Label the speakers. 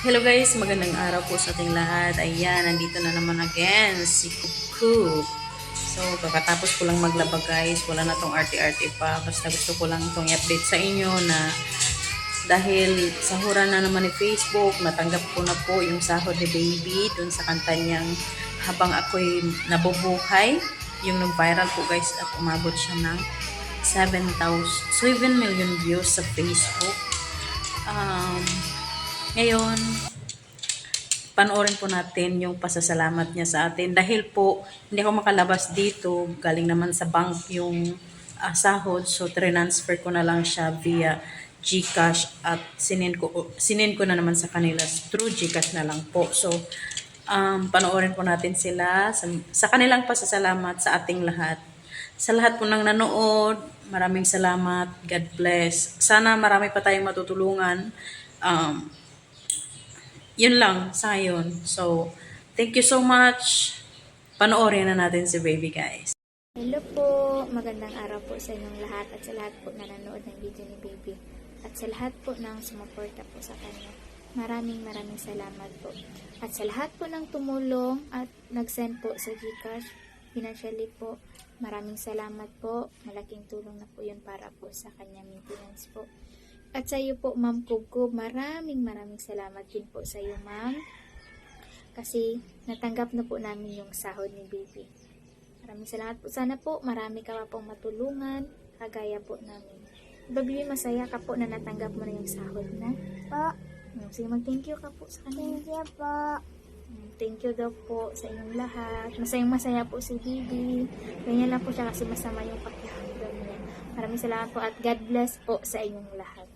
Speaker 1: Hello guys, magandang araw po sa ating lahat. Ayan, nandito na naman again si Kuku. So, kakatapos ko lang maglaba guys. Wala na tong arte-arte pa. Basta gusto ko lang itong i-update sa inyo na dahil sahura na naman ni Facebook, natanggap ko na po yung sahod ni Baby dun sa kanta niyang habang ako'y nabubuhay. Yung nag-viral po guys at umabot siya ng 7,000, 7 million views sa Facebook. Um, ngayon, panoorin po natin yung pasasalamat niya sa atin. Dahil po, hindi ako makalabas dito. Galing naman sa bank yung ah, sahod. So, transfer ko na lang siya via GCash at sinin ko, sinin ko na naman sa kanila through GCash na lang po. So, um, panoorin po natin sila sa, sa kanilang pasasalamat sa ating lahat. Sa lahat po ng nanood, maraming salamat. God bless. Sana marami pa tayong matutulungan. Um, yun lang sa ngayon. So, thank you so much. Panoorin na natin si baby guys.
Speaker 2: Hello po, magandang araw po sa inyong lahat at sa lahat po na nanood ng video ni Baby at sa lahat po ng sumuporta po sa kanya. Maraming maraming salamat po. At sa lahat po ng tumulong at nag-send po sa Gcash, financially po, maraming salamat po. Malaking tulong na po yun para po sa kanya maintenance po. At sa iyo po, Ma'am Kubkub, maraming maraming salamat din po sa iyo, Ma'am. Kasi natanggap na po namin yung sahod ni Baby. Maraming salamat po. Sana po marami ka pa pong matulungan, kagaya po namin. Baby, masaya ka po na natanggap mo na yung sahod na.
Speaker 3: Po,
Speaker 2: Mm, Sige, mag-thank you ka po sa kanila.
Speaker 3: thank you po.
Speaker 2: Mm, Thank you daw po sa inyong lahat. Masayang masaya po si Bibi. Ganyan lang po siya kasi masama yung pakiramdam niya. Maraming salamat po at God bless po sa inyong lahat.